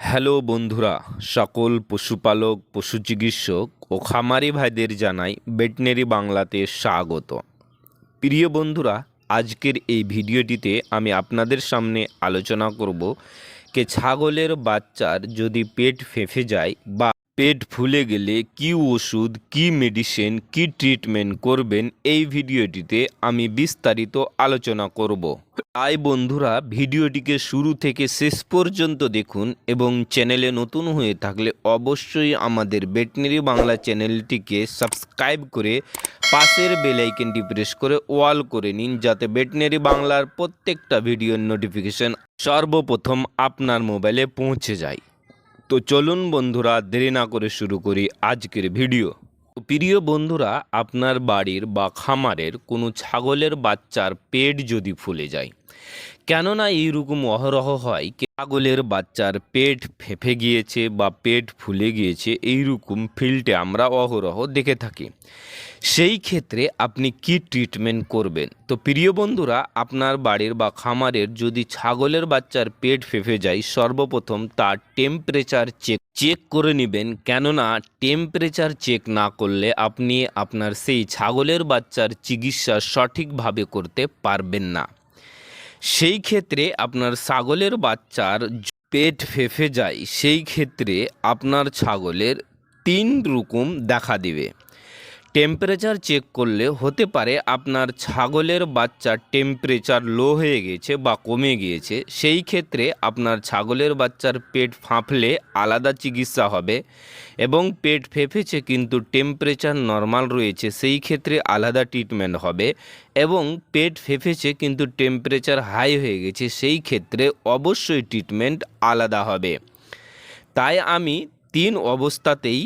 Hello বন্ধুরা, সকল পশুপালক পশু চিকিৎসক ও খামারি ভাইদের জানাই ভেটেনারি বাংলাতে স্বাগত। প্রিয় বন্ধুরা, আজকের এই ভিডিওটিতে আমি আপনাদের সামনে আলোচনা করব, কে ছাগলের বাচ্চার যদি পেট ফেঁফে যায় বা পেট ফুলে গেলে কি ওষুধ, কি মেডিসিন কি ট্রিটমেন্ট করবেন এই ভিডিওটিতে আমি বিস্তারিত আলোচনা করব। তাই বন্ধুরা, ভিডিওটিকে শুরু থেকে শেষ পর্যন্ত দেখুন এবং চ্যানেলে নতুন হয়ে থাকলে অবশ্যই আমাদের বেটনারি বাংলা চ্যানেলটিকে সাবস্ক্রাইব করে পাশের বেল আইকনটি প্রেস করে ওয়াল করে নিন যাতে বেটনারি বাংলার প্রত্যেকটা ভিডিওর নোটিফিকেশন সর্বপ্রথম আপনার মোবাইলে পৌঁছে যায়। তো চলুন বন্ধুরা, দেরি না করে শুরু করি আজকের ভিডিও। প্রিয় বন্ধুরা, আপনার বাড়ির বা খামারের কোনো ছাগলের বাচ্চার পেট যদি ফুলে যায় কেননা এইরকম অহরহ হয় কি ছাগলের বাচ্চার পেট ফেঁপে গিয়েছে বা পেট ফুলে গিয়েছে, এইরকম ফিল্ডে আমরা অহরহ দেখে থাকি। সেই ক্ষেত্রে আপনি কি ট্রিটমেন্ট করবেন? তো প্রিয় বন্ধুরা, আপনার বাড়ির বা খামারের যদি ছাগলের বাচ্চার পেট ফেঁপে যায়, সর্বপ্রথম তার টেম্পারেচার চেক চেক করে নেবেন। কেননা টেম্পারেচার চেক না করলে আপনি আপনার সেই ছাগলের বাচ্চার চিকিৎসা সঠিকভাবে করতে পারবেন না। সেই ক্ষেত্রে আপনার ছাগলের বাচ্চার পেট ফেফে যায়, সেই ক্ষেত্রে আপনার ছাগলের তিন রকম দেখা দিবে। টেম্পারেচার চেক করলে হতে পারে আপনার ছাগলের বাচ্চার টেম্পারেচার লো হয়ে গেছে বা কমে গিয়েছে। সেই ক্ষেত্রে আপনার ছাগলের বাচ্চার পেট ফাঁপলে আলাদা চিকিৎসা হবে এবং পেট ফেঁপেছে কিন্তু টেম্পারেচার নর্মাল রয়েছে, সেই ক্ষেত্রে আলাদা ট্রিটমেন্ট হবে এবং পেট ফেঁপেছে কিন্তু টেম্পারেচার হাই হয়ে গেছে, সেই ক্ষেত্রে অবশ্যই ট্রিটমেন্ট আলাদা হবে। তাই আমি তিন অবস্থাতেই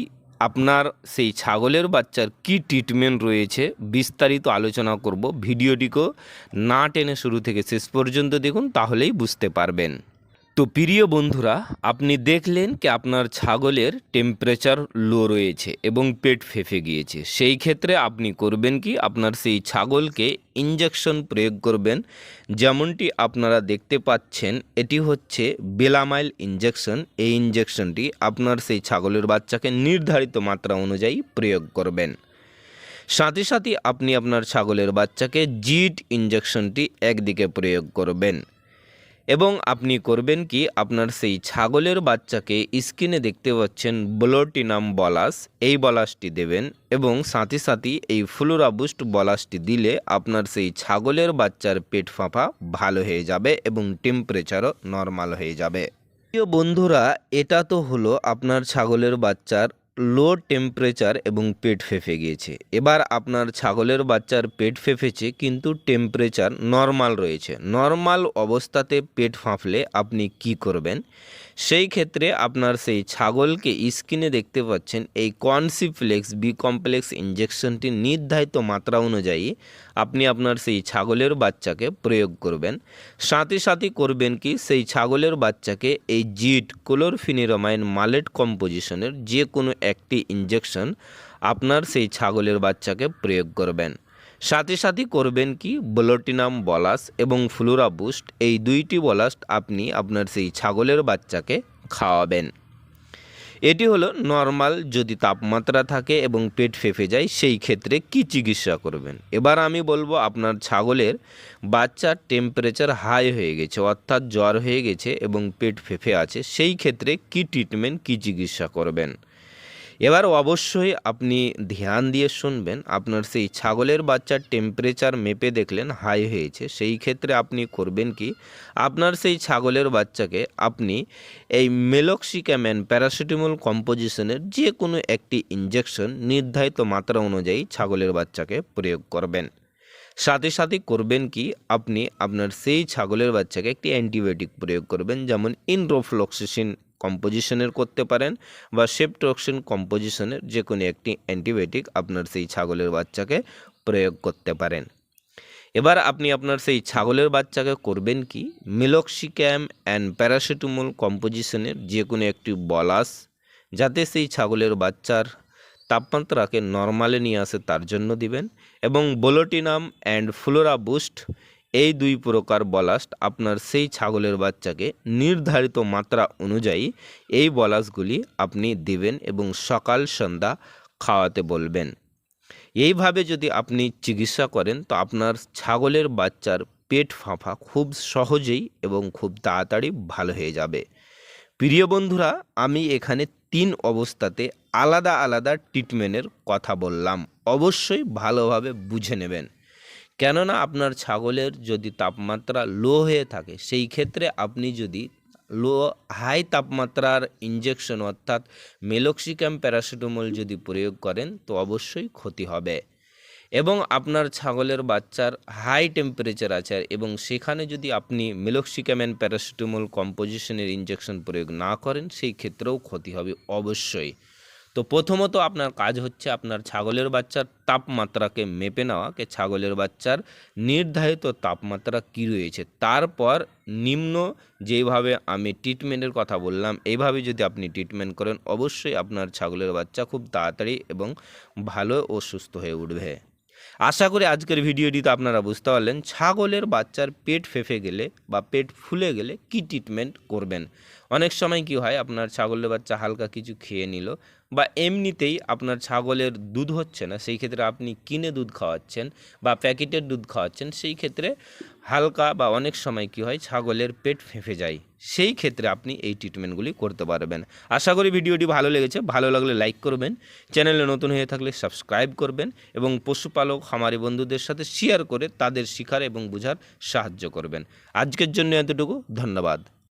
আপনার সেই ছাগলের বাচ্চার কি ট্রিটমেন্ট রয়েছে বিস্তারিত আলোচনা করব। ভিডিওটিকেও না টেনে শুরু থেকে শেষ পর্যন্ত দেখুন, তাহলেই বুঝতে পারবেন। তো প্রিয় বন্ধুরা, আপনি দেখলেন কি আপনার ছাগলের টেম্পারেচার লো রয়েছে এবং পেট ফেঁপে গিয়েছে। সেই ক্ষেত্রে আপনি করবেন কি, আপনার সেই ছাগলকে ইঞ্জেকশন প্রয়োগ করবেন। যেমনটি আপনারা দেখতে পাচ্ছেন, এটি হচ্ছে বেলামাইল ইঞ্জেকশন এই ইঞ্জেকশনটি আপনার সেই ছাগলের বাচ্চাকে নির্ধারিত মাত্রা অনুযায়ী প্রয়োগ করবেন। সাথে সাথে আপনি আপনার ছাগলের বাচ্চাকে জিট ইঞ্জেকশনটি একদিকে প্রয়োগ করবেন। এবং আপনি করবেন কি, আপনার সেই ছাগলের বাচ্চাকে স্কিনে দেখতে পাচ্ছেন ব্লোটিনাম বলাস, এই বলাসটি দেবেন এবং সাথে সাথে এই ফ্লোরাবুস্ট বলাসটি দিলে আপনার সেই ছাগলের বাচ্চার পেট ফাঁপা ভালো হয়ে যাবে এবং টেম্পারেচারও নর্মাল হয়ে যাবে। প্রিয় বন্ধুরা, এটা তো হলো আপনার ছাগলের বাচ্চার লো টেম্পারেচার এবং পেট ফেঁপে গিয়েছে। এবার আপনার ছাগলের বাচ্চার পেট ফেঁপেছে কিন্তু টেম্পারেচার নর্মাল রয়েছে। নর্মাল অবস্থাতে পেট ফাঁফলে আপনি কি করবেন? সেই ক্ষেত্রে আপনার সেই ছাগলকে স্কিনে দেখতে পাচ্ছেন, এই কনসিফ্লেক্স বি কমপ্লেক্স ইঞ্জেকশনটি নির্ধারিত মাত্রা অনুযায়ী আপনি আপনার সেই ছাগলের বাচ্চাকে প্রয়োগ করবেন। সাথে সাথে করবেন কি, সেই ছাগলের বাচ্চাকে এই জিট ক্লোরফিনিরমাইন মালেট কম্পোজিশনের যে কোনো একটি ইঞ্জেকশন আপনার সেই ছাগলের বাচ্চাকে প্রয়োগ করবেন। সাথে সাথে করবেন কি? ব্লোটিনাম বলাস এবং ফ্লোরা বুস্ট এই দুইটি বলাস আপনি আপনার সেই ছাগলের বাচ্চাকে খাওয়াবেন। এটি হলো নর্মাল যদি তাপমাত্রা থাকে এবং পেট ফেঁপে যায়, সেই ক্ষেত্রে কি চিকিৎসা করবেন? এবার আমি বলব আপনার ছাগলের বাচ্চার টেম্পারেচার হাই হয়ে গেছে, অর্থাৎ জ্বর হয়ে গেছে এবং পেট ফেঁপে আছে, সেই ক্ষেত্রে কি ট্রিটমেন্ট কি চিকিৎসা করবেন? এবার অবশ্যই আপনি ধ্যান দিয়ে শুনবেন। আপনার সেই ছাগলের বাচ্চার টেম্পারেচার মেপে দেখলেন হাই হয়েছে। সেই ক্ষেত্রে আপনি করবেন কি? আপনার সেই ছাগলের বাচ্চাকে আপনি এই মেলক্সিক্যাম্যান প্যারাসিটামল কম্পোজিশনের যে কোনো একটি ইঞ্জেকশন নির্ধারিত মাত্রা অনুযায়ী ছাগলের বাচ্চাকে প্রয়োগ করবেন। সাথে সাথে করবেন কি? আপনি আপনার সেই ছাগলের বাচ্চাকে একটি অ্যান্টিবায়োটিক প্রয়োগ করবেন, যেমন ইনরোফ্লক্সিসিন কম্পোজিশনের করতে পারেন বা সেপট্রক্সিন কম্পোজিশনের যে কোনো একটি অ্যান্টিবায়োটিক আপনার সেই ছাগলের বাচ্চাকে প্রয়োগ করতে পারেন। এবার আপনি আপনার সেই ছাগলের বাচ্চাকে করবেন কি? মিলক্সিক্যাম অ্যান্ড প্যারাসিটামল কম্পোজিশনের যে কোনো একটি বলাস যাতে সেই ছাগলের বাচ্চার তাপমাত্রাকে নর্মালে নিয়ে আসে তার জন্য দিবেন এবং বোলোটিনাম অ্যান্ড ফ্লোরা বুস্ট এই দুই প্রকার বলাস্ট আপনার সেই ছাগলের বাচ্চাকে নির্ধারিত মাত্রা অনুযায়ী এই বলাসগুলি আপনি দিবেন এবং সকাল, সন্ধ্যা খাওয়াতে বলবেন। এইভাবে যদি আপনি চিকিৎসা করেন, তো আপনার ছাগলের বাচ্চার পেট ফাঁফা খুব সহজেই এবং খুব তাড়াতাড়ি ভালো হয়ে যাবে। প্রিয় বন্ধুরা, আমি এখানে তিন অবস্থাতে আলাদা আলাদা ট্রিটমেন্টের কথা বললাম। অবশ্যই ভালোভাবে বুঝে নেবেন। কেননা আপনার ছাগলের যদি তাপমাত্রা লো হয়ে থাকে, সেই ক্ষেত্রে আপনি যদি লো হাই তাপমাত্রার ইঞ্জেকশন অর্থাৎ মেলক্সিক্যাম প্যারাসিটামল যদি প্রয়োগ করেন, তো অবশ্যই ক্ষতি হবে। এবং আপনার ছাগলের বাচ্চার হাই টেম্পারেচার আছে, এবং সেখানে যদি আপনি মেলক্সিক্যামেন প্যারাসিটামল কম্পোজিশনের ইঞ্জেকশন প্রয়োগ না করেন, সেই ক্ষেত্রেও ক্ষতি হবে অবশ্যই। তো প্রথমত আপনার কাজ হচ্ছে আপনার ছাগলের বাচ্চার তাপমাত্রাকে মেপে নেওয়া, কে ছাগলের বাচ্চার নির্ধারিত তাপমাত্রা কী রয়েছে। তারপর নিম্ন যেভাবে আমি ট্রিটমেন্টের কথা বললাম এইভাবে যদি আপনি ট্রিটমেন্ট করেন, অবশ্যই আপনার ছাগলের বাচ্চা খুব তাড়াতাড়ি এবং ভালো ও সুস্থ হয়ে উঠবে। আশা করি আজকের ভিডিওটিতে আপনারা বুঝতে পারলেন, ছাগলের বাচ্চার পেট ফেঁপে গেলে বা পেট ফুলে গেলে কি ট্রিটমেন্ট করবেন। অনেক সময় কি হয়, আপনার ছাগলের বাচ্চা হালকা কিছু খেয়ে নিল বা এমনিতেই আপনার ছাগলের দুধ হচ্ছে না, সেই ক্ষেত্রে আপনি কিনে দুধ খাওয়াচ্ছেন বা প্যাকেটের দুধ খাওয়াচ্ছেন, সেই ক্ষেত্রে হালকা বা অনেক সময় কি হয়, ছাগলের পেট ফেঁপে যায়। সেই ক্ষেত্রে আপনি এই ট্রিটমেন্টগুলি করতে পারবেন। আশা করি ভিডিওটি ভালো লেগেছে, ভালো লাগলে লাইক করবেন, চ্যানেলে নতুন হয়ে থাকলে সাবস্ক্রাইব করবেন এবং পশুপালক, খামারি বন্ধুদের সাথে শেয়ার করে তাদের শিখার এবং বোঝার সাহায্য করবেন। আজকের জন্য এতটুকু, ধন্যবাদ।